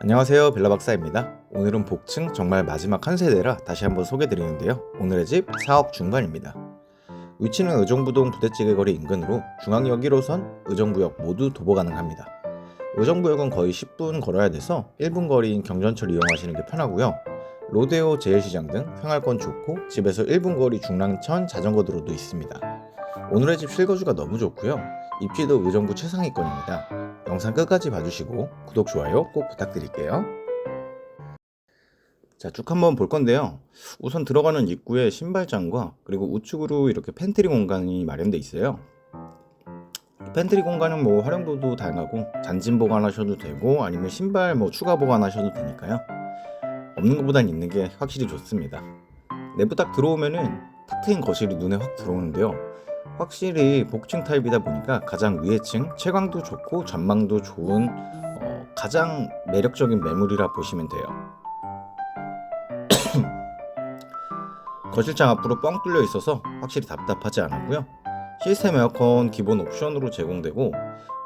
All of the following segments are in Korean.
안녕하세요 빌라박사입니다. 오늘은 복층 정말 마지막 한 세대라 다시 한번 소개드리는데요. 오늘의 집 4억 중반입니다. 위치는 의정부동 부대찌개 거리 인근으로 중앙역 1호선 의정부역 모두 도보 가능합니다. 의정부역은 거의 10분 걸어야 돼서 1분 거리인 경전철 이용하시는 게 편하고요. 로데오 제일시장 등 생활권 좋고 집에서 1분 거리 중랑천 자전거 도로도 있습니다. 오늘의 집 실거주가 너무 좋고요. 입지도 의정부 최상위권입니다 영상 끝까지 봐주시고 구독, 좋아요 꼭 부탁드릴게요. 자, 쭉 한번 볼 건데요. 우선 들어가는 입구에 신발장과 그리고 우측으로 이렇게 팬트리 공간이 마련돼 있어요. 팬트리 공간은 뭐 활용도도 다양하고 잔짐 보관하셔도 되고 아니면 신발 뭐 추가 보관하셔도 되니까요. 없는 것보단 있는 게 확실히 좋습니다. 내부 딱 들어오면은 탁 트인 거실이 눈에 확 들어오는데요. 확실히 복층 타입이다 보니까 가장 위에 층 채광도 좋고 전망도 좋은 어, 가장 매력적인 매물이라 보시면 돼요. 거실장 앞으로 뻥 뚫려 있어서 확실히 답답하지 않았고요. 시스템 에어컨 기본 옵션으로 제공되고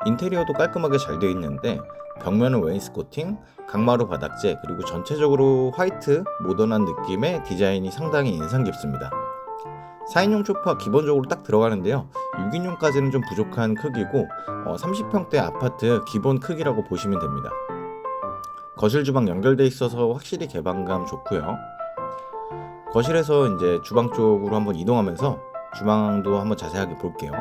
인테리어도 깔끔하게 잘 되어 있는데 벽면은 웨인스코팅, 강마루 바닥재 그리고 전체적으로 화이트 모던한 느낌의 디자인이 상당히 인상 깊습니다. 4인용 소파 기본적으로 딱 들어가는데요. 6인용까지는 좀 부족한 크기고 어, 30평대 아파트 기본 크기라고 보시면 됩니다. 거실 주방 연결돼 있어서 확실히 개방감 좋고요. 거실에서 이제 주방 쪽으로 한번 이동하면서 주방도 한번 자세하게 볼게요.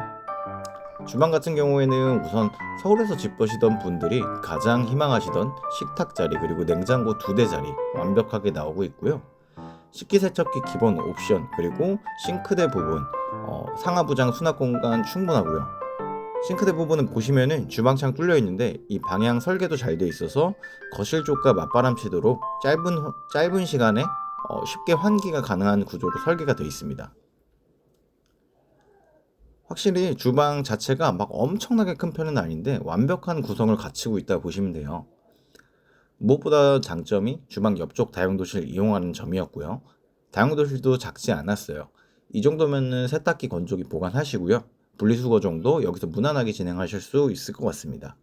주방 같은 경우에는 우선 서울에서 집 버시던 분들이 가장 희망하시던 식탁 자리 그리고 냉장고 두 대 자리 완벽하게 나오고 있고요. 식기세척기 기본 옵션 그리고 싱크대 부분 어, 상하부장 수납 공간 충분하고요. 싱크대 부분은 보시면은 주방창 뚫려 있는데 이 방향 설계도 잘 돼 있어서 거실 쪽과 맞바람 치도록 짧은 호- 짧은 시간에 어, 쉽게 환기가 가능한 구조로 설계가 되어 있습니다. 확실히 주방 자체가 막 엄청나게 큰 편은 아닌데 완벽한 구성을 갖추고 있다 보시면 돼요. 무엇보다 장점이 주방 옆쪽 다용도실 이용하는 점이었고요. 다용도실도 작지 않았어요. 이 정도면은 세탁기 건조기 보관하시고요. 분리수거 정도 여기서 무난하게 진행하실 수 있을 것 같습니다.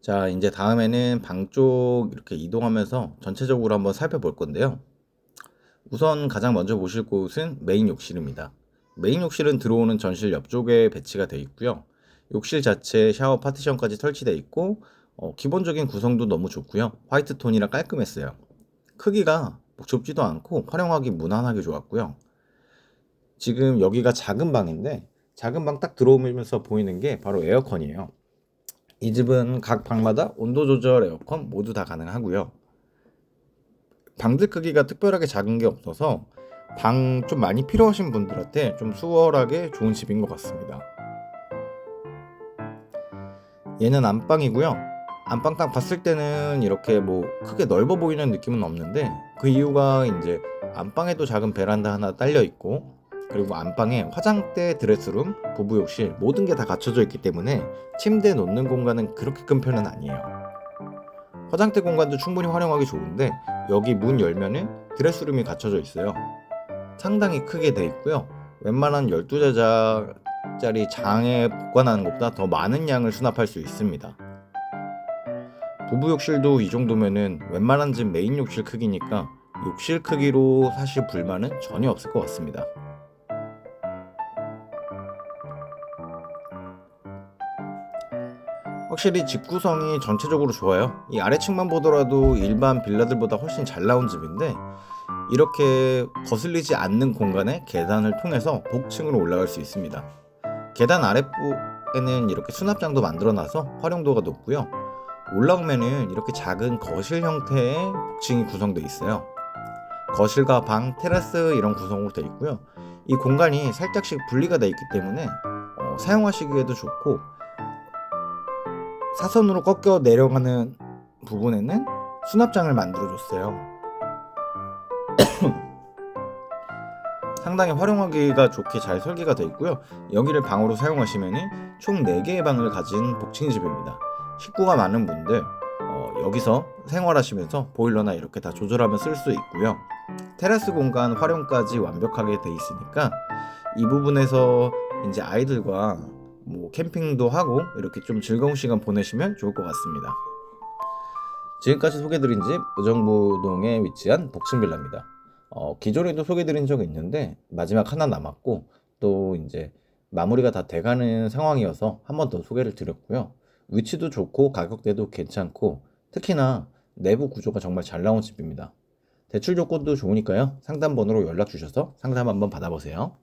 자, 이제 다음에는 방 쪽 이렇게 이동하면서 전체적으로 한번 살펴볼 건데요. 우선 가장 먼저 보실 곳은 메인 욕실입니다. 메인 욕실은 들어오는 전실 옆쪽에 배치가 되어 있고요. 욕실 자체 샤워 파티션까지 설치되어 있고 어, 기본적인 구성도 너무 좋고요. 화이트 톤이라 깔끔했어요. 크기가 뭐 좁지도 않고 활용하기 무난하게 좋았고요. 지금 여기가 작은 방인데 작은 방 딱 들어오면서 보이는 게 바로 에어컨이에요. 이 집은 각 방마다 온도 조절 에어컨 모두 다 가능하고요. 방들 크기가 특별하게 작은 게 없어서 방 좀 많이 필요하신 분들한테 좀 수월하게 좋은 집인 것 같습니다. 얘는 안방이고요. 안방 딱 봤을 때는 이렇게 뭐 크게 넓어 보이는 느낌은 없는데 그 이유가 이제 안방에도 작은 베란다 하나 딸려 있고 그리고 안방에 화장대, 드레스룸, 부부욕실 모든 게 다 갖춰져 있기 때문에 침대 놓는 공간은 그렇게 큰 편은 아니에요. 화장대 공간도 충분히 활용하기 좋은데 여기 문 열면은 드레스룸이 갖춰져 있어요. 상당히 크게 돼 있고요. 웬만한 12자짜리 장에 보관하는 것보다 더 많은 양을 수납할 수 있습니다. 부부 욕실도 이 정도면은 웬만한 집 메인 욕실 크기니까 욕실 크기로 사실 불만은 전혀 없을 것 같습니다. 확실히 집 구성이 전체적으로 좋아요. 이 아래층만 보더라도 일반 빌라들보다 훨씬 잘 나온 집인데 이렇게 거슬리지 않는 공간에 계단을 통해서 복층으로 올라갈 수 있습니다. 계단 아랫부에는 이렇게 수납장도 만들어놔서 활용도가 높고요. 올라오면은 이렇게 작은 거실 형태의 복층이 구성되어 있어요. 거실과 방, 테라스 이런 구성으로 되어 있고요. 이 공간이 살짝씩 분리가 되어 있기 때문에 어, 사용하시기에도 좋고 사선으로 꺾여 내려가는 부분에는 수납장을 만들어 줬어요. 상당히 활용하기가 좋게 잘 설계가 되어 있고요. 여기를 방으로 사용하시면 총 4개의 방을 가진 복층 집입니다. 식구가 많은 분들 어, 여기서 생활하시면서 보일러나 이렇게 다 조절하면 쓸수 있고요. 테라스 공간 활용까지 완벽하게 돼 있으니까 이 부분에서 이제 아이들과 뭐 캠핑도 하고 이렇게 좀 즐거운 시간 보내시면 좋을 것 같습니다. 지금까지 소개드린 집 의정부동에 위치한 복층빌라입니다. 어, 기존에도 소개드린 적이 있는데 마지막 하나 남았고 또 이제 마무리가 다 돼가는 상황이어서 한 번 더 소개를 드렸고요. 위치도 좋고 가격대도 괜찮고 특히나 내부 구조가 정말 잘 나온 집입니다. 대출 조건도 좋으니까요. 상담 번호로 연락 주셔서 상담 한번 받아보세요.